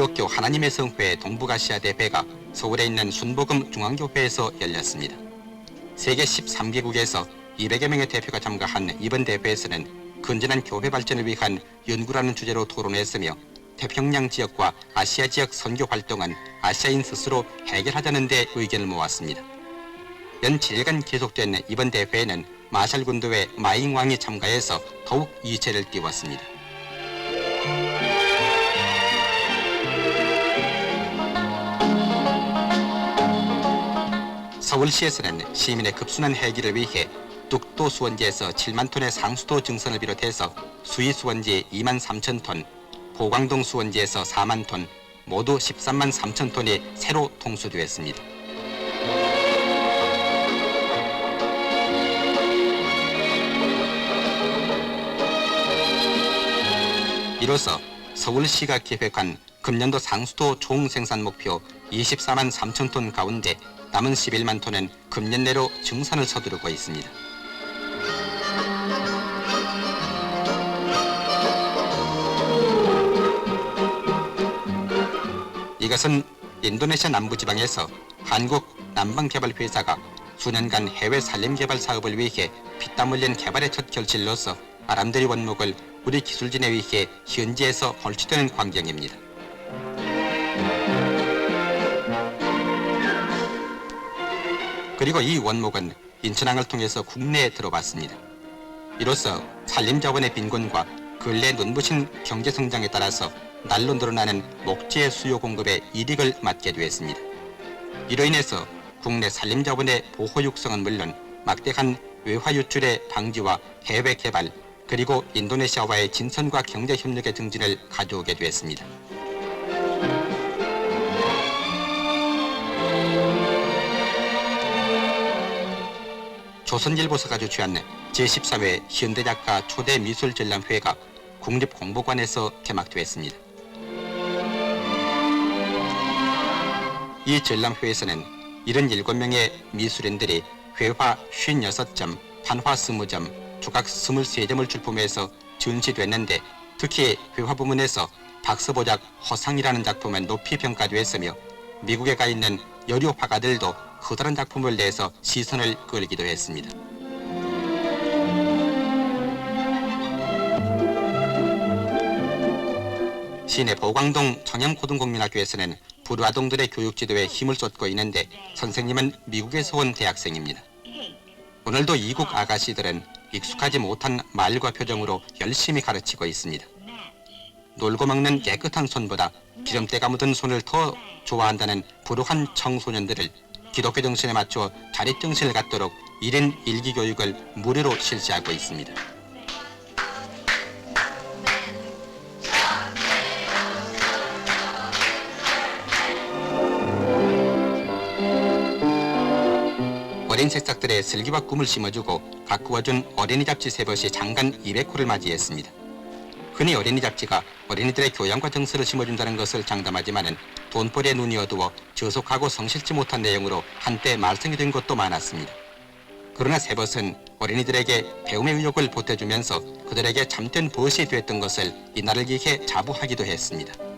기독교 하나님의 성회 동북아시아 대회가 서울에 있는 순복음 중앙교회에서 열렸습니다. 세계 13개국에서 200여 명의 대표가 참가한 이번 대회에서는 건전한 교회 발전을 위한 연구라는 주제로 토론했으며 태평양 지역과 아시아 지역 선교 활동은 아시아인 스스로 해결하자는 데 의견을 모았습니다. 연 7일간 계속된 이번 대회에는 마샬 군도의 마잉 왕이 참가해서 더욱 이체를 띄웠습니다. 서울시에서는 시민의 급순한 해기를 위해 뚝도 수원지에서 7만 톤의 상수도 증선을 비롯해서 수위 수원지 2만 3천 톤, 보광동 수원지에서 4만 톤, 모두 13만 3천 톤이 새로 통수되었습니다. 이로써 서울시가 계획한 금년도 상수도 총 생산 목표 24만 3천 톤 가운데 남은 11만 톤은 금년 내로 증산을 서두르고 있습니다. 이것은 인도네시아 남부지방에서 한국 남방개발회사가 수년간 해외 산림개발 사업을 위해 피땀 흘린 개발의 첫 결실로서 아람드리 원목을 우리 기술진에 의해 현지에서 헐치되는 광경입니다. 그리고 이 원목은 인천항을 통해서 국내에 들어왔습니다. 이로써 산림자원의 빈곤과 근래 눈부신 경제 성장에 따라서 날로 늘어나는 목재 수요 공급에 이익을 맞게 되었습니다. 이로 인해서 국내 산림자원의 보호 육성은 물론 막대한 외화 유출의 방지와 해외 개발 그리고 인도네시아와의 진선과 경제 협력의 증진을 가져오게 되었습니다. 조선일보사가 주최한 제14회 현대작가 초대 미술 전람회가 국립공보관에서 개막되었습니다. 이 전람회에서는 77명의 미술인들이 회화 56점, 판화 20점, 조각 23점을 출품해서 전시됐는데 특히 회화 부문에서 박스보작 허상이라는 작품은 높이 평가되었으며 미국에 가 있는 여류 화가들도 커다란 작품을 내서 시선을 끌기도 했습니다. 시내 보광동 청양고등국민학교에서는 불우아동들의 교육 지도에 힘을 쏟고 있는데 선생님은 미국에서 온 대학생입니다. 오늘도 이국 아가씨들은 익숙하지 못한 말과 표정으로 열심히 가르치고 있습니다. 놀고 먹는 깨끗한 손보다 기름때가 묻은 손을 더 좋아한다는 불우한 청소년들을 기독교 정신에 맞춰 자립 정신을 갖도록 1인 1기 교육을 무료로 실시하고 있습니다. 어린 새싹들의 슬기와 꿈을 심어주고 가꾸어준 어린이 잡지 세벗이 장간 200호를 맞이했습니다. 흔히 어린이 잡지가 어린이들의 교양과 정서를 심어준다는 것을 장담하지만은 돈벌이에 눈이 어두워 저속하고 성실지 못한 내용으로 한때 말썽이 된 것도 많았습니다. 그러나 세벗은 어린이들에게 배움의 의욕을 보태주면서 그들에게 참된 벗이 됐던 것을 이날을 기해 자부하기도 했습니다.